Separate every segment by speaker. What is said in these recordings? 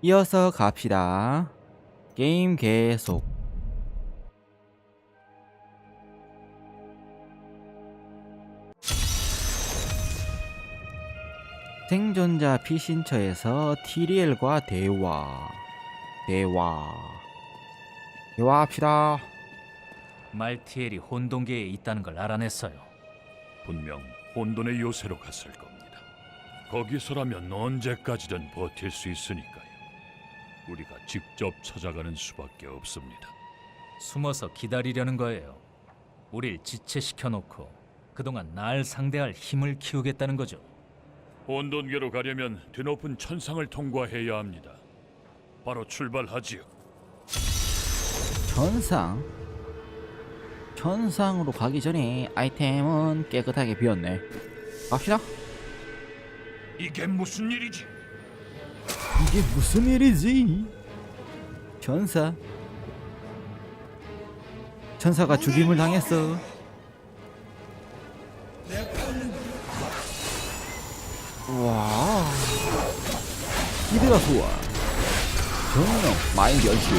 Speaker 1: 이어서 갑시다. 게임 계속. 생존자 피신처에서 티리엘과 대화. 대화. 대화합시다.
Speaker 2: 말티엘이 혼동계에 있다는 걸 알아냈어요.
Speaker 3: 분명 혼돈의 요새로 갔을 겁니다. 거기서라면 언제까지든 버틸 수 있으니까요. 우리가 직접 찾아가는 수밖에 없습니다.
Speaker 2: 숨어서 기다리려는 거예요. 우릴 지체시켜 놓고 그동안 날 상대할 힘을 키우겠다는 거죠.
Speaker 3: 혼돈계로 가려면 드높은 천상을 통과해야 합니다. 바로 출발하지요.
Speaker 1: 천상. 천상으로 가기 전에 아이템은 깨끗하게 비었네. 갑시다.
Speaker 3: 이게 무슨 일이지?
Speaker 1: 이게 무슨 일이지? 천사. 천사가 죽임을 당했어. 와. 히드라 소환. 정령 마인 변신.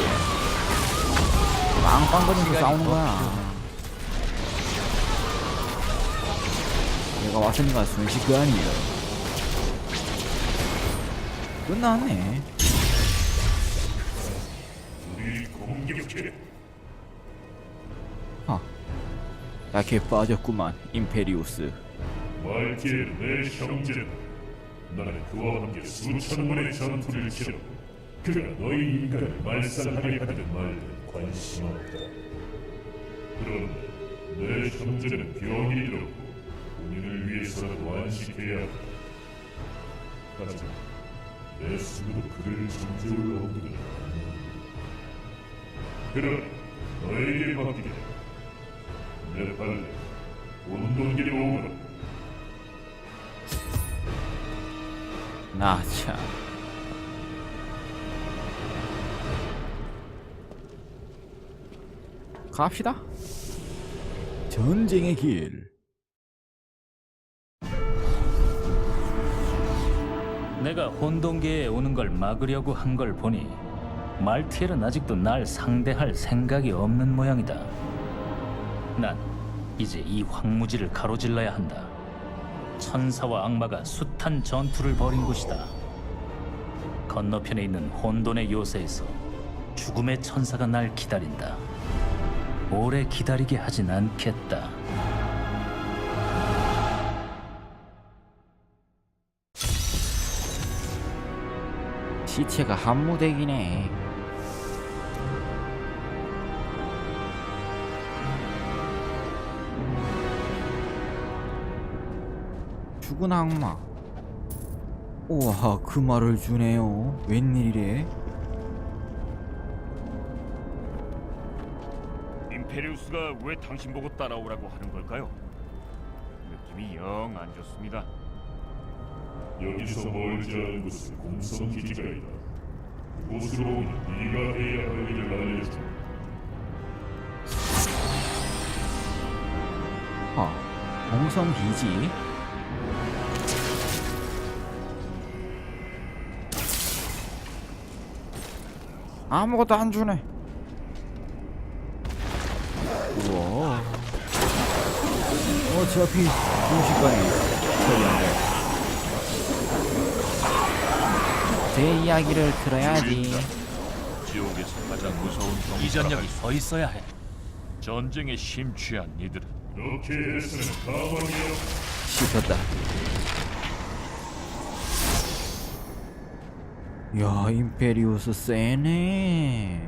Speaker 1: 빵빵거리면서 싸우는 거야. 내가 왔으니까 순식간이야. 끝났네. 하. 약해 빠졌구만 임페리우스.
Speaker 3: 말티엘 내 형제는 나는 그와 함께 수천 번의 전투를 치러 그가 너희 인간을 말살하게 하든 말든 관심 없다. 그런데 내 형제는 병이 들었고 본인을 위해서라도 안식해야 한다. 하지만 내 수도 그를 정죄로 얻기는 그러나 너에게 맡기게 내 발레 온돈길에 오거라
Speaker 1: 나 참. 갑시다. 전쟁의 길.
Speaker 2: 내가 혼동계에 오는 걸 막으려고 한 걸 보니 말티엘은 아직도 날 상대할 생각이 없는 모양이다. 난 이제 이 황무지를 가로질러야 한다. 천사와 악마가 숱한 전투를 벌인 곳이다. 건너편에 있는 혼돈의 요새에서 죽음의 천사가 날 기다린다. 오래 기다리게 하진 않겠다.
Speaker 1: 시체가 한무대기네. 죽은 악마. 우와, 그 말을 주네요. 웬일이래?
Speaker 4: 임페리우스가 왜 당신 보고 따라오라고 하는 걸까요? 느낌이 영 안 좋습니다.
Speaker 3: 여기서 멀지 않은 곳에 공성 기지가 있다. 그곳으로 네가 해야 할 일을 알려주마.
Speaker 1: 아, 공성 기지. 아무것도 안 주네. 우와. 어차피 순식간에 처리한대. 제 이야기를 들어야지.
Speaker 3: 지옥에서 가장 무서운 병.
Speaker 2: 이 전력이 서 있어야 해.
Speaker 3: 전쟁에 심취한 이들은.
Speaker 1: 씹혔다. 야, 임페리우스 세네.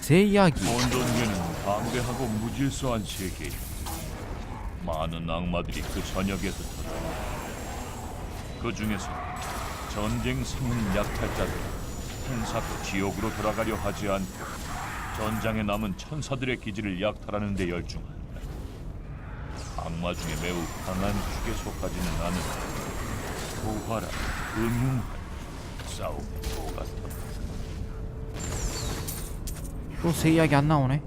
Speaker 1: 제 이야기.
Speaker 3: 혼돈계는 방대하고 무질서한 세계에 많은 악마들이 그 전역에서. 그 중에서 전쟁 성은 약탈자들 한사코 지옥으로 돌아가려 하지 않고 전장에 남은 천사들의 기지를 약탈하는 데 열중한다. 악마 중에 매우 강한 축에 속하지는 않은 소화라 음흉한 싸움의 도 같다.
Speaker 1: 또새 이야기 안 나오네.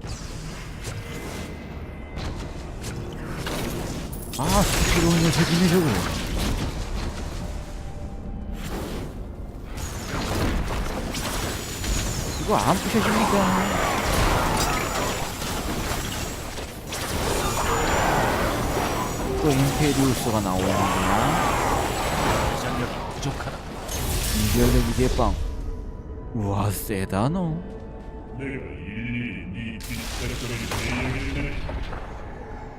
Speaker 1: 아 시끄러운 녀석이네 저거 이거 안 부셔집니까 또 임페리우스가 나오는구나
Speaker 2: 장력이 부족하다.
Speaker 1: 이별력이 대빵 우와 세다 너
Speaker 3: 내가 일일이 네 뒷발걸음을 대여해주네.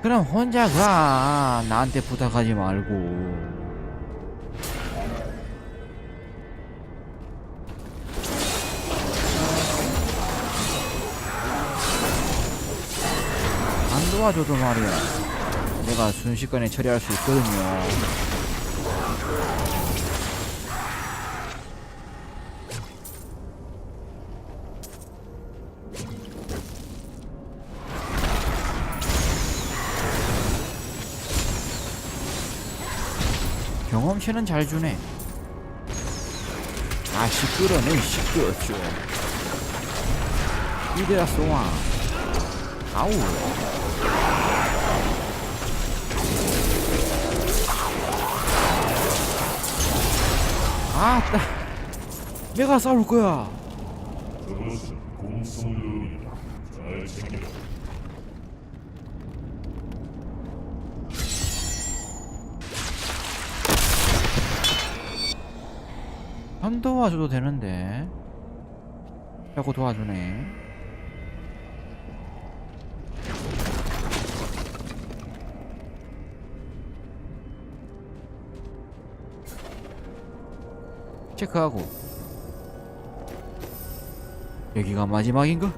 Speaker 1: 그럼 혼자 가 나한테 부탁하지 말고. 안 도와줘도 말이야. 내가 순식간에 처리할 수 있거든요 경험치는 잘 주네. 아 시끄러네 시끄럽죠 이래라 쏘아. 아우. 아따. 내가 싸울 거야.
Speaker 3: 그것은 공성론이다. 잘 챙겨라.
Speaker 1: 안 도와줘도 되는데. 자꾸 도와주네. 체크하고. 여기가 마지막인가?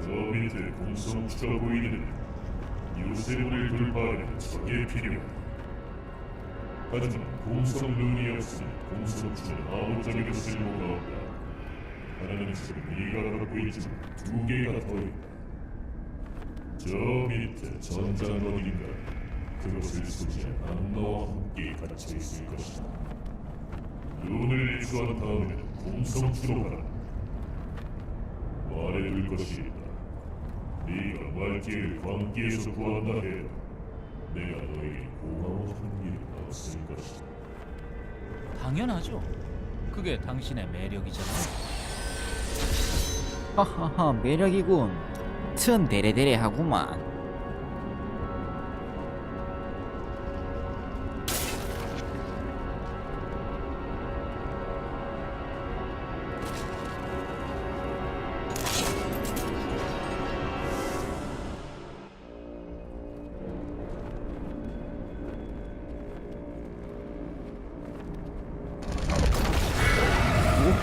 Speaker 3: 저 밑에 공성 추가 보이는 요새문을 돌파하는 적의 필요하다. 하지만 공성 눈이 없으니 공성추는 아무짝에도 쓸모가 없다. 하나는 지금 네가 갖고 있지만 두 개가 더 있다. 저 밑에 전장 어딘가 그것을 소지한 악마와 함께 갇혀 있을 것이다. 눈을 입수한 다음에는 공성추로 가라. 말해둘 것이 말기를 광기에서 구한다 해도 내가 너에게 고마워하는 일은 없을 것이다.
Speaker 2: 당연하죠. 그게 당신의 매력이잖아요.
Speaker 1: 하하하 매력이군 튼 데레데레 하구만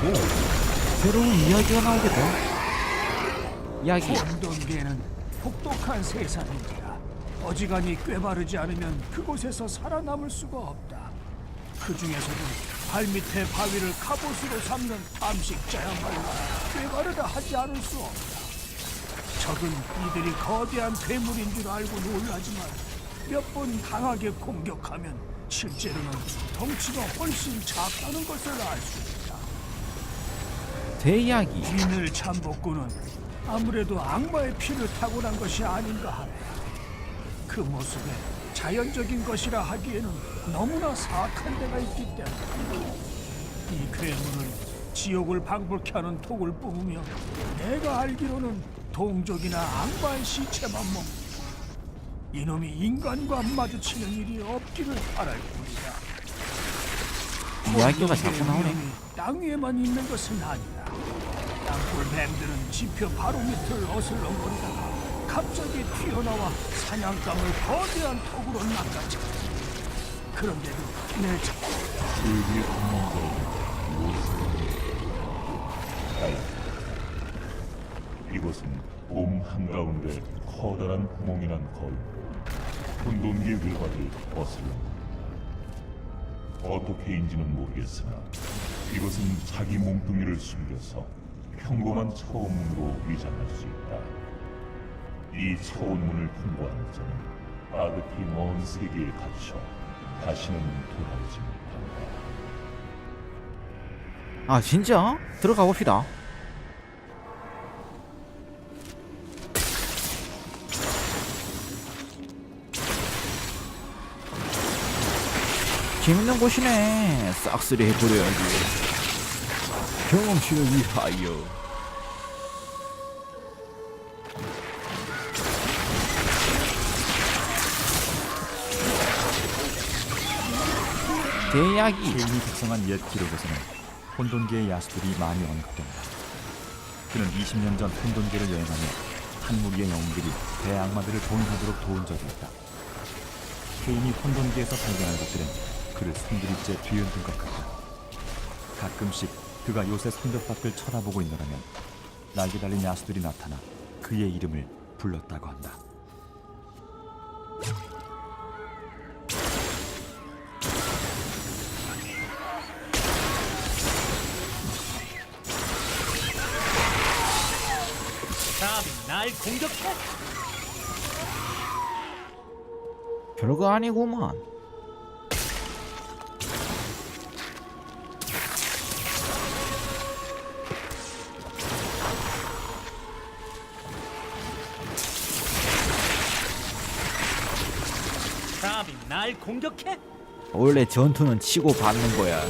Speaker 1: 오호 새로운 이야기가 나오겠다 이야기
Speaker 5: 혼돈계는 혹독한 세상인지라 어지간히 꾀바르지 않으면 그곳에서 살아남을 수가 없다. 그 중에서도 발밑에 바위를 갑옷으로 삼는 탐식자야말로 꾀바르다 하지 않을 수 없다. 적은 이들이 거대한 괴물인 줄 알고 놀라지만 몇 번 강하게 공격하면 실제로는 덩치가 훨씬 작다는 것을 알 수 있다.
Speaker 1: 대이야기
Speaker 5: 비늘 참복구는 아무래도 악마의 피를 타고난 것이 아닌가 하네. 그 모습에 자연적인 것이라 하기에는 너무나 사악한 데가 있기 때문에 이 괴물은 지옥을 방불케 하는 독을 뿜으며 내가 알기로는 동족이나 악마의 시체만 먹고 이놈이 인간과 마주치는 일이 없기를 바랄 뿐이다.
Speaker 1: 이야기가 자꾸 나오네
Speaker 5: 땅 위에만 있는 것은 아니다. 땅굴 뱀들은 지표 바로 밑을 어슬렁거리다가 갑자기 튀어나와 사냥감을 거대한 턱으로 낚아채. 그런데도 내 자,
Speaker 3: 이곳은 봄 한가운데 커다란 구멍이난 거울 혼돈기의 외화를 거슬러 어떻게인지는 모르겠으나 이것은 자기 몸뚱이를 숨겨서 평범한 차원문으로 위장할 수 있다. 이 차원문을 통과하는 자는 빠듯히 먼 세계에 갇혀 다시는 돌아오지 못한다.
Speaker 1: 아 진짜? 들어가 봅시다 재밌는 곳이네 싹쓸이 해버려야지 경험치를 위하여. 대야기.
Speaker 6: 케인이 작성한 옛 기록에서는 혼돈계의 야수들이 많이 언급됩니다. 그는 20년 전 혼돈계를 여행하며 한 무리의 영웅들이 대악마들을 봉인하도록 도운 적이 있다. 케인이 혼돈계에서 발견한 것들은 그를 손들이째 뒤흔든 것 같다. 가끔씩 그가 요새 성벽 밖을 쳐다보고 있노라면 날개 달린 야수들이 나타나 그의 이름을 불렀다고 한다.
Speaker 2: 감히 날 공격해?
Speaker 1: 별거 아니구만.
Speaker 2: 감히 날 공격해?
Speaker 1: 원래 전투는 치고 받는 거야.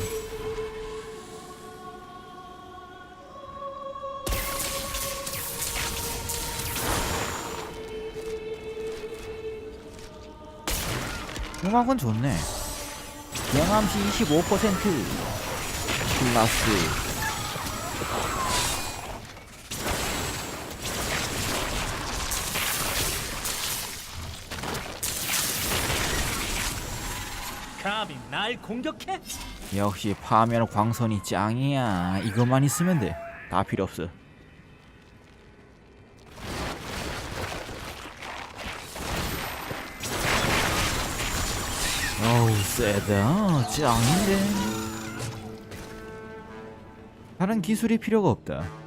Speaker 1: 음악은 좋네. 영암시 25% 플러스
Speaker 2: 날 공격해?
Speaker 1: 역시 파멸 광선이 짱이야. 이것만 있으면 돼. 다 필요 없어. 어우 세다. 짱인데. 다른 기술이 필요가 없다.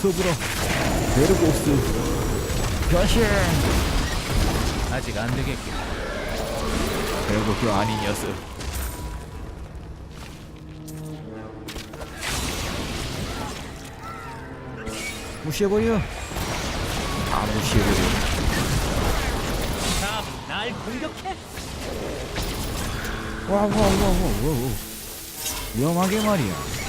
Speaker 1: 구 무서워라. 베르고스 변신.
Speaker 2: 아직 안 되겠군.
Speaker 1: 별거 그 아닌 녀석. 무시해버려. 다 무시해버려.
Speaker 2: 감히 날 공격해?
Speaker 1: 와, 와, 와, 와, 와, 와. 위험하게 말이야.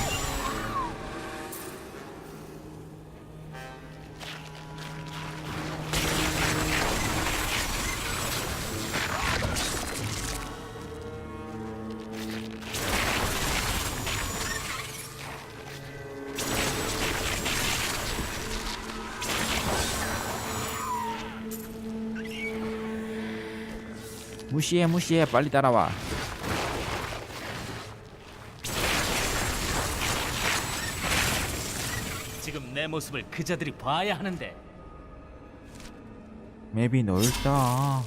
Speaker 1: 무시해 무시해. 빨리 따라와.
Speaker 2: 지금 내 모습을 그자들이 봐야 하는데.
Speaker 1: 맵이 넓다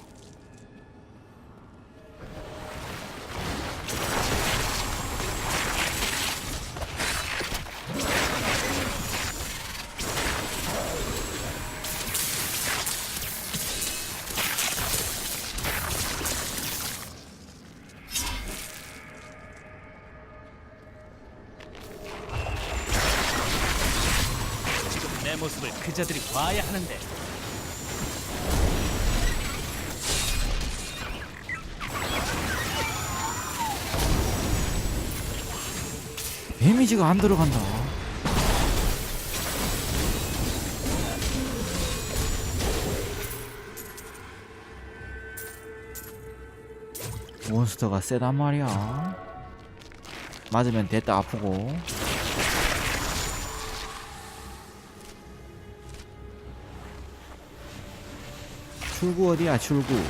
Speaker 2: 그자들이 봐야 하는데.
Speaker 1: 데미지가 안 들어간다. 몬스터가 세단 말이야. 맞으면 됐다 아프고 출구 어디야 출구. 와.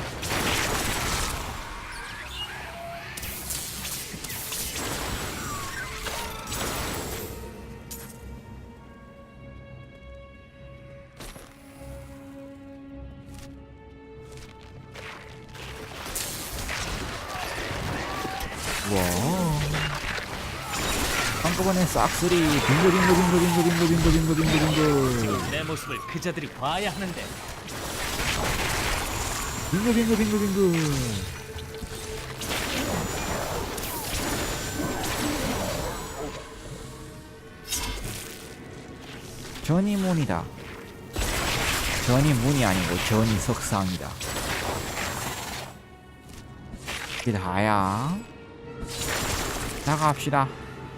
Speaker 1: 한꺼번에 싹쓸이. 빙글 빙글 빙글 빙글 빙글 빙글 빙글 빙글 빙글.
Speaker 2: 내 모습을 그자들이 봐야 하는데
Speaker 1: 빙글 빙글 빙글 빙글. 전이문이다. 전이문이 아니고 전이 석상이다. 이게 다야 나갑시다.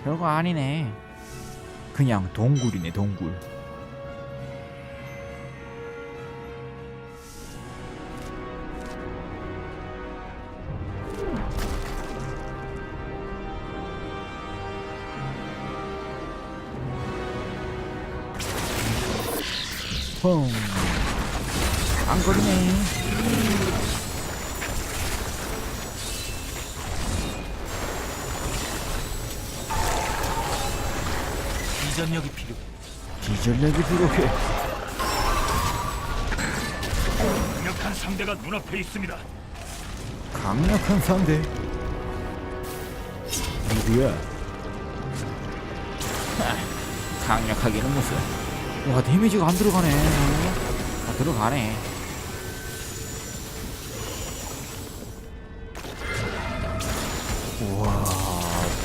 Speaker 1: 별거 아니네. 그냥 동굴이네 동굴 펑 안 거리네
Speaker 2: 이전력이 필요.
Speaker 1: 디젤력이 부족해
Speaker 4: 강력한 상대가 눈앞에 있습니다.
Speaker 1: 강력한 상대 누구야? 하, 강력하기는 무슨 와 데미지가 안 들어가네. 아 들어가네. 우와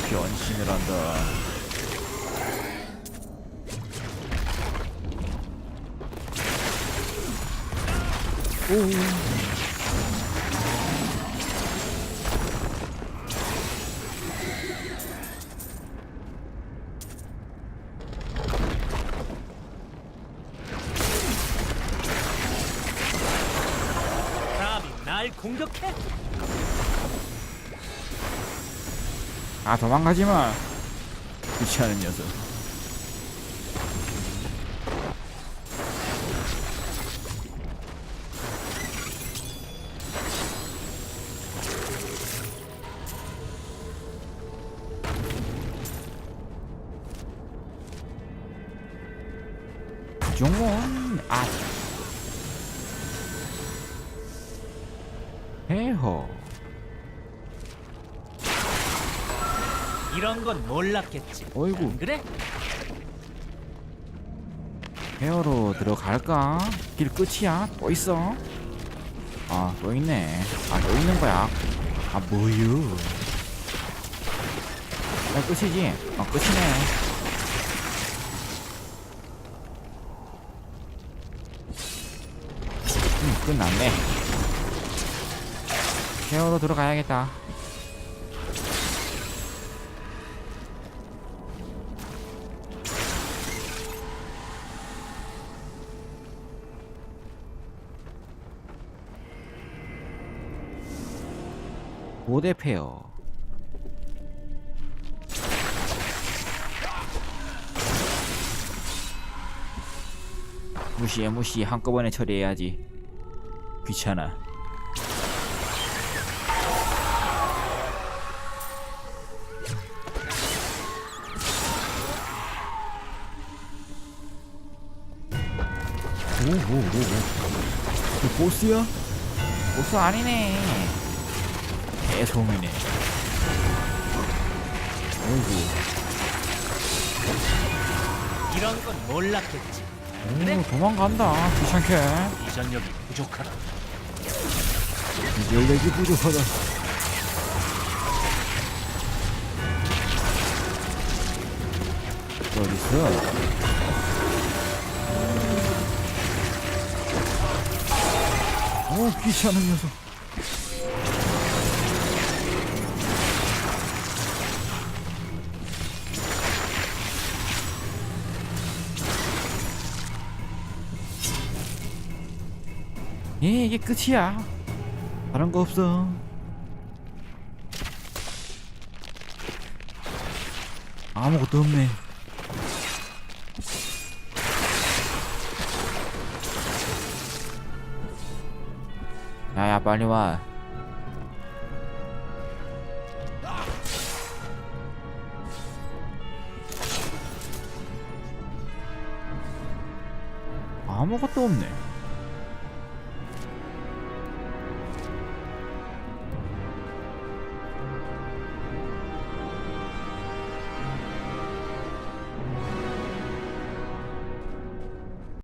Speaker 1: 변신을 한다. 오 아 도망가지 마. 귀찮은 녀석
Speaker 2: 건 몰랐겠지.
Speaker 1: 어이구
Speaker 2: 그래?
Speaker 1: 헤어로 들어갈까? 길 끝이야? 또 있어? 아, 또 있네. 아, 또 있는 거야. 아, 뭐유? 아, 끝이지? 아, 끝이네. 음, 끝났네. 헤어로 들어가야겠다. 고대 페어. 무시해 무시 한꺼번에 처리해야지. 귀찮아. 오오오오. 그 보스야? 보스 아니네 개소음이네. 어이구
Speaker 2: 이런 건 몰랐겠지.
Speaker 1: 오 도망간다 귀찮게.
Speaker 2: 이전력이 부족하다.
Speaker 1: 연력이 부족하다. 어딨어? 오 귀찮은 녀석 예 이게 끝이야. 다른 거 없어. 아무것도 없네. 야야 빨리 와